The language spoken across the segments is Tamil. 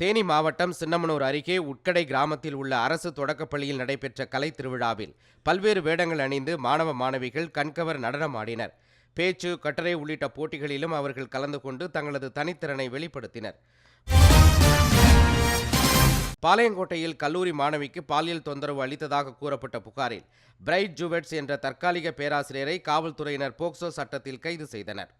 தேனி மாவட்டம் சின்னமனூர் அருகே உட்கடை கிராமத்தில் உள்ள அரசு தொடக்கப்பள்ளியில் நடைபெற்ற கலை திருவிழாவில் பல்வேறு வேடங்கள் அணிந்து மாணவ மாணவிகள் கண்கவர் நடனம் ஆடினர். பேச்சு கட்டரை உள்ளிட்ட போட்டிகளிலும் அவர்கள் கலந்து கொண்டு தங்களது தனித்திறனை வெளிப்படுத்தினர். பாளையங்கோட்டையில் கல்லூரி மாணவிக்கு பாலியல் தொந்தரவு அளித்ததாக கூறப்பட்ட புகாரில் பிரைட் ஜூவெட்ஸ் என்ற தற்காலிக பேராசிரியரை காவல்துறையினர் போக்சோ சட்டத்தில் கைது செய்தனர்.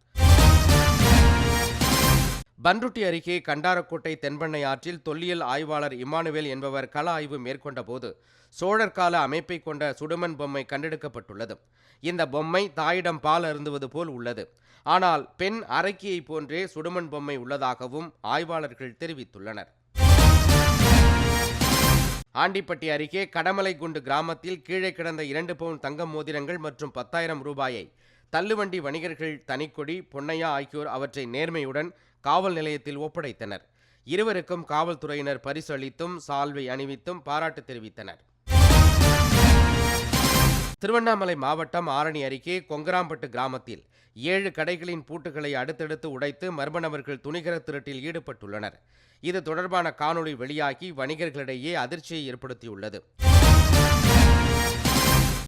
பன்ருட்டி அருகே கண்டாரக்கோட்டை தென்பெண்ணை ஆற்றில் தொல்லியல் ஆய்வாளர் இமானுவேல் என்பவர் கள ஆய்வு மேற்கொண்டபோது சோழர் கால அமைப்பை கொண்ட சுடுமண் பொம்மை கண்டெடுக்கப்பட்டுள்ளது. இந்த பொம்மை தாயிடம் பால் அருந்துவது போல் உள்ளது. ஆனால் பெண் அரக்கியை போன்றே சுடுமண் பொம்மை உள்ளதாகவும் ஆய்வாளர்கள் தெரிவித்துள்ளனர். ஆண்டிப்பட்டி அருகே கடமலைக்குண்டு கிராமத்தில் கீழே கிடந்த இரண்டு பவுன் தங்க மோதிரங்கள் மற்றும் பத்தாயிரம் ரூபாயை தள்ளுவண்டி வணிகர்கள் தனிக்கொடி பொன்னையா ஆகியோர் அவற்றை நேர்மையுடன் காவல் நிலையத்தில் ஒப்படைத்தனர். இருவருக்கும் காவல்துறையினர் பரிசளித்தும் சால்வை அணிவித்தும் பாராட்டு தெரிவித்தனர். திருவண்ணாமலை மாவட்டம் ஆரணி அருகே கொங்கராம்பட்டு கிராமத்தில் ஏழு கடைகளின் பூட்டுகளை அடுத்தடுத்து உடைத்து மர்ம நபர்கள் துணிகர திருட்டில் ஈடுபட்டுள்ளனர். இது தொடர்பான காணொளி வெளியாகி வணிகர்களிடையே அதிர்ச்சியை ஏற்படுத்தியுள்ளது.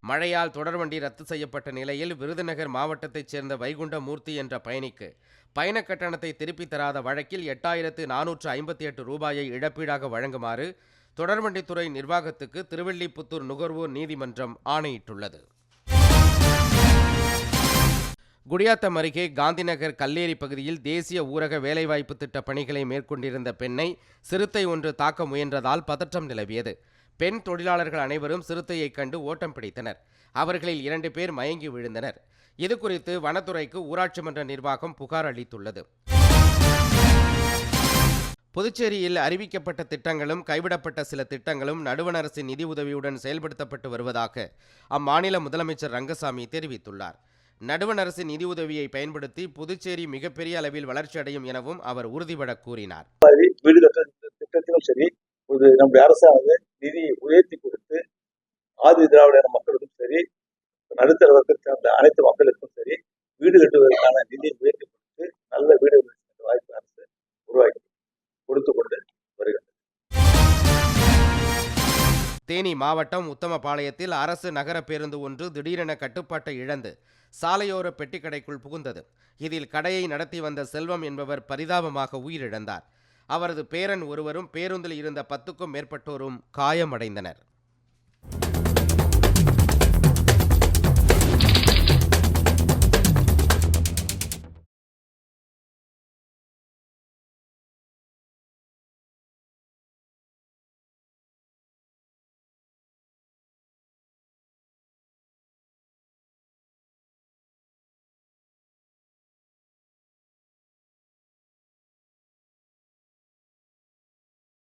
மழையால் தொடர்வண்டி ரத்து செய்யப்பட்ட நிலையில் விருதுநகர் மாவட்டத்தைச் சேர்ந்த வைகுண்டமூர்த்தி என்ற பயணிக்கு பயண கட்டணத்தை திருப்பித் தராத வழக்கில் எட்டாயிரத்து நானூற்று ஐம்பத்தி எட்டு ரூபாயை இழப்பீடாக வழங்குமாறு தொடர்வண்டித்துறை நிர்வாகத்துக்கு திருவள்ளிபுத்தூர் நுகர்வோர் நீதிமன்றம் ஆணையிட்டுள்ளது. குடியாத்தம் அருகே காந்திநகர் கல்லேரி பகுதியில் தேசிய ஊரக வேலைவாய்ப்பு திட்ட பணிகளை மேற்கொண்டிருந்த பெண்ணை சிறுத்தை ஒன்று தாக்க முயன்றதால் பதற்றம் நிலவியது. பெண் தொழிலாளர்கள் அனைவரும் சிறுத்தையைக் கண்டு ஓட்டம் பிடித்தனர். அவர்களில் இரண்டு பேர் மயங்கி விழுந்தனர். இதுகுறித்து வனத்துறைக்கு ஊராட்சி மன்ற நிர்வாகம் புகார் அளித்துள்ளது. புதுச்சேரியில் அறிவிக்கப்பட்ட திட்டங்களும் கைவிடப்பட்ட சில திட்டங்களும் நடுவண் அரசின் நிதி உதவியுடன் செயல்படுத்தப்பட்டு வருவதாக அம்மாநில முதலமைச்சர் ரங்கசாமி தெரிவித்துள்ளார். நடுவண் அரசின் நிதி உதவியை பயன்படுத்தி புதுச்சேரி மிகப்பெரிய அளவில் வளர்ச்சி அடையும் எனவும் அவர் உறுதிபட கூறினார். திட்டத்திலும் சரி நம்முடைய அரசானது நிதியை உயர்த்தி கொடுத்து ஆதி திராவிடர் மக்களுக்கும் சரி நடுத்தர வர்க்கத்தை சார்ந்த அனைத்து மக்களுக்கும் சரி வீடு கட்டுவதற்கான நிதியை உயர்த்தி கொடுத்து நல்ல வீடு வாய்ப்பு அரசு உருவாக்கி கொடுத்து கொண்டு வருகிறது. தேனி மாவட்டம் உத்தமபாளையத்தில் அரசு நகர பேருந்து ஒன்று திடீரென கட்டுப்பாட்டை இழந்து சாலையோர பெட்டிக்கடைக்குள் புகுந்தது. இதில் கடையை நடத்தி வந்த செல்வம் என்பவர் பரிதாபமாக உயிரிழந்தார். அவரது பேரன் ஒருவரும் பேருந்தில் இருந்த பத்துக்கும் மேற்பட்டோரும் காயமடைந்தனர்.